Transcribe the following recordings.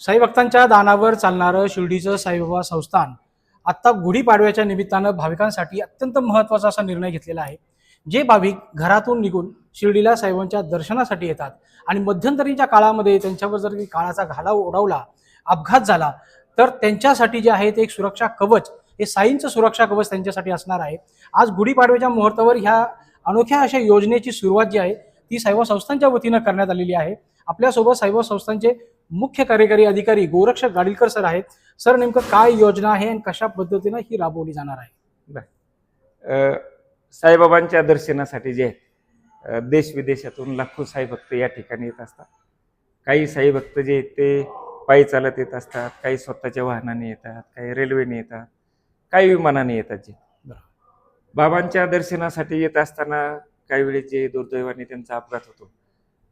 साई भक्तांच्या दानावर चालणारं शिर्डीचं साईबाबा संस्थान आत्ता गुढीपाडव्याच्या निमित्तानं भाविकांसाठी अत्यंत महत्त्वाचा असा निर्णय घेतलेला आहे. जे भाविक घरातून निघून शिर्डीला साहेबांच्या दर्शनासाठी येतात आणि मध्यंतरीच्या काळामध्ये त्यांच्यावर जर काळाचा घाला ओढावला अपघात झाला तर त्यांच्यासाठी जे आहे ते एक सुरक्षा कवच हे साईंचं सुरक्षा कवच त्यांच्यासाठी असणार आहे. आज गुढीपाडव्याच्या मुहूर्तावर ह्या अनोख्या अशा योजनेची सुरुवात जी आहे ती साईबा संस्थांच्या वतीनं करण्यात आलेली आहे. आपल्यासोबत साईबा संस्थांचे मुख्य कार्यकारी अधिकारी गोरक्षक गाडीलकर सर आहेत. सर नेमकं काय योजना आहे आणि कशा पद्धतीनं ही राबवली जाणार आहे? साईबाबांच्या दर्शनासाठी जे आहेत देश विदेशातून लाखो साई भक्त या ठिकाणी येत असतात. काही साई भक्त जे ते पायी चालत येत असतात काही स्वतःच्या वाहनाने येतात काही रेल्वेने येतात काही विमानाने येतात जे. बाबांच्या दर्शनासाठी येत असताना काही वेळेस जे दुर्दैवाने त्यांचा अपघात होतो.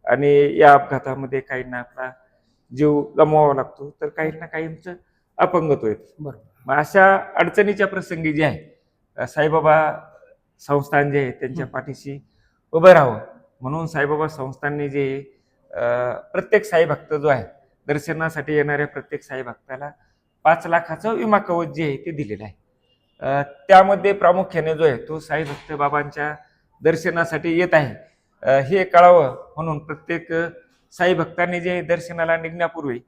आणि या अपघातामध्ये काहींना आपला जीव गमवावा लागतो तर काहींना काहींचं अपंगत्व येतं. बरोबर. मग अशा अडचणीच्या प्रसंगी जे आहे साईबाबा संस्थान जे आहे त्यांच्या. पाठीशी उभं राहावं. म्हणून साईबाबा संस्थांनी जे प्रत्येक साई भक्त जो आहे दर्शनासाठी येणाऱ्या प्रत्येक साई भक्ताला पाच लाखाचं विमा कवच जे आहे ते दिलेलं आहे. त्यामध्ये प्रामुख्याने जो आहे तो साई भक्त बाबांच्या दर्शनासाठी येत आहे. हे कळावं म्हणून प्रत्येक साई भक्तांनी जे दर्शनाला निघण्यापूर्वी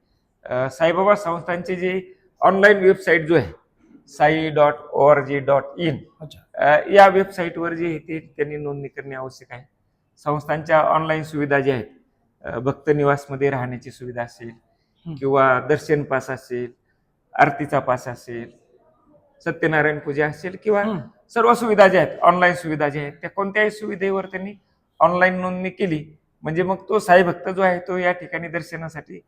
साईबाबा संस्थांचे जे ऑनलाईन वेबसाईट जो आहे Sai dot O R G dot in या वेबसाईटवर जे आहे ते त्यांनी नोंदणी करणे आवश्यक आहे संस्थांच्या ऑनलाईन सुविधा ज्या आहेत भक्त निवासमध्ये राहण्याची सुविधा असेल. किंवा दर्शन पास असेल आरतीचा पास असेल सत्यनारायण पूजा असेल किंवा. सर्व सुविधा ज्या आहेत ऑनलाईन सुविधा ज्या आहेत त्या कोणत्याही सुविधेवर त्यांनी ऑनलाईन नोंदणी केली म्हणजे मग तो साई भक्त जो आहे तो या ठिकाणी दर्शनासाठी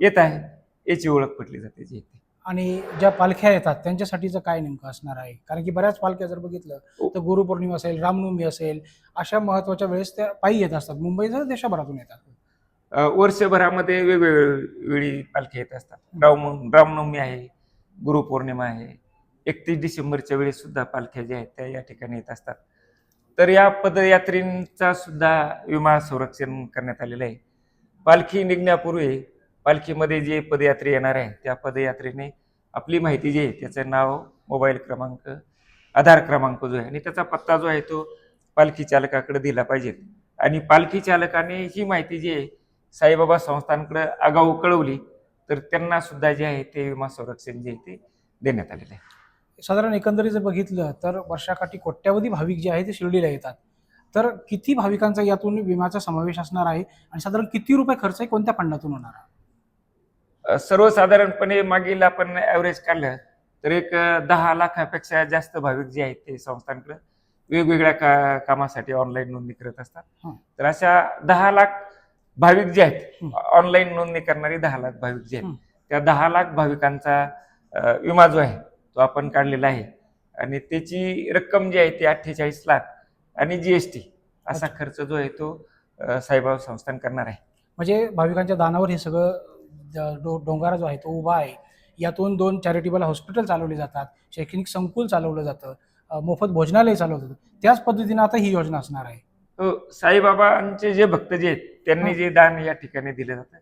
येत आहे याची ओळख पटली जाते जी. आणि ज्या पालख्या येतात त्यांच्यासाठीचं काय नेमकं असणार आहे? कारण की बऱ्याच पालख्या जर बघितलं तर गुरुपौर्णिमा असेल रामनवमी असेल अशा महत्त्वाच्या वेळेस त्या पायी येत असतात. मुंबईसह देशाभरातून येतात. वर्षभरामध्ये वेगवेगळ्या वेळी पालख्या येत असतात. राम रामनवमी आहे गुरुपौर्णिमा आहे एकतीस डिसेंबरच्या वेळेस सुद्धा पालख्या ज्या आहेत त्या या ठिकाणी येत असतात. तर या पदयात्रींचा सुद्धा विमा संरक्षण करण्यात आलेलं आहे. पालखी निघण्यापूर्वी पालखीमध्ये जे पदयात्री येणार आहे त्या पदयात्रेने आपली माहिती जी आहे त्याचं नाव मोबाईल क्रमांक आधार क्रमांक जो आहे आणि त्याचा पत्ता जो आहे तो पालखी चालकाकडे दिला पाहिजे. आणि पालखी चालकाने ही माहिती जी आहे साईबाबा संस्थांकडे आगाऊ कळवली तर त्यांना सुद्धा जे आहे ते विमा संरक्षण जे आहे ते देण्यात आलेलं आहे. साधारण एकंदरीत जर बघितलं तर वर्षाकाठी कोट्यावधी भाविक जे आहे ते शिर्डीला येतात तर किती भाविकांचा यातून विम्याचा समावेश असणार आहे आणि साधारण किती रुपये खर्च आहे कोणत्या फंडातून होणार आहे सर्वसाधारणपणे मागील आपण ॲव्हरेज काढलं तर एक दहा लाखापेक्षा जास्त भाविक जे आहेत ते संस्थांकडे वेगवेगळ्या का कामासाठी ऑनलाईन नोंदणी करत असतात. तर अशा दहा लाख भाविक जे आहेत. ऑनलाईन नोंदणी करणारी दहा लाख भाविक जे. आहेत त्या दहा लाख भाविकांचा विमा जो आहे तो आपण काढलेला आहे आणि त्याची रक्कम जी आहे ती अठ्ठेचाळीस लाख आणि जीएसटी असा. खर्च जो आहे तो साईबाबा संस्थान करणार आहे म्हणजे भाविकांच्या दानावर हे सगळं डोंगारा जो आहे तो उभा आहे यातून दोन चॅरिटेबल हॉस्पिटल चालवले जातात शैक्षणिक संकुल चालवलं जातं मोफत भोजनालय चालवलं जातं त्याच पद्धतीनं आता ही योजना असणार आहे हो साईबाबांचे जे भक्त जे आहेत त्यांनी. जे दान या ठिकाणी दिलं जातं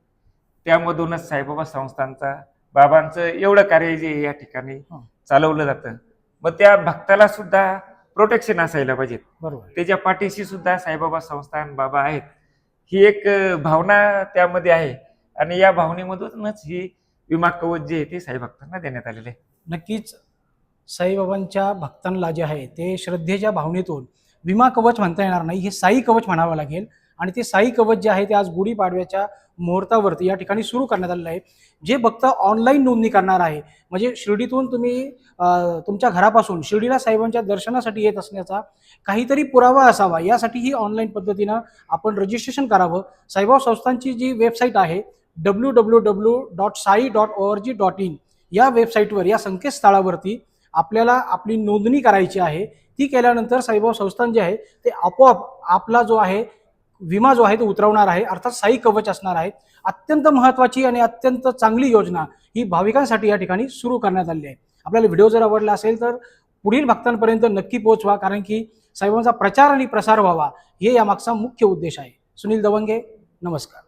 त्यामधूनच साईबाबा संस्थांचा बाबांचं एवढं कार्य जे या ठिकाणी. चालवलं जातं. मग त्या भक्ताला सुद्धा प्रोटेक्शन असायला पाहिजे बरोबर. त्याच्या पाठीशी सुद्धा साईबाबा संस्थान बाबा आहेत ही एक भावना त्यामध्ये आहे. आणि या भावनेमधूनच ही विमा कवच जे आहे ते साई भक्तांना देण्यात आलेले आहे. नक्कीच साईबाबांच्या भक्तांना जे आहे ते श्रद्धेच्या भावनेतून विमा कवच म्हणता येणार नाही हे साई कवच म्हणावं लागेल. आणि ते साई कवच जे आहे ते आज गुढीपाडव्याच्या मुहूर्तावरती या ठिकाणी सुरू करण्यात आलेलं आहे. जे भक्त ऑनलाईन नोंदणी करणार आहे म्हणजे शिर्डीतून तुम्ही तुमच्या घरापासून शिर्डीला साहेबांच्या दर्शनासाठी येत असण्याचा काहीतरी पुरावा असावा यासाठी ही ऑनलाईन पद्धतीनं आपण रजिस्ट्रेशन करावं. साईबाब संस्थांची जी वेबसाईट आहे W W W dot Sai dot O R G dot in या वेबसाईटवर या संकेतस्थळावरती आपल्याला आपली नोंदणी करायची आहे. ती केल्यानंतर साईबाब संस्थान जे आहे ते आपोआप आपला जो आहे विमा जो आहे तो उतरवणार आहे अर्थात साई कवच असणार आहे. अत्यंत महत्त्वाची आणि अत्यंत चांगली योजना ही भाविकांसाठी या ठिकाणी सुरू करण्यात आली आहे. आपल्याला व्हिडिओ जर आवडला असेल तर पुढील भक्तांपर्यंत नक्की पोहोचवा कारण की साहेबांचा प्रचार आणि प्रसार व्हावा हे यामागचा मुख्य उद्देश आहे. सुनील दवंगे नमस्कार.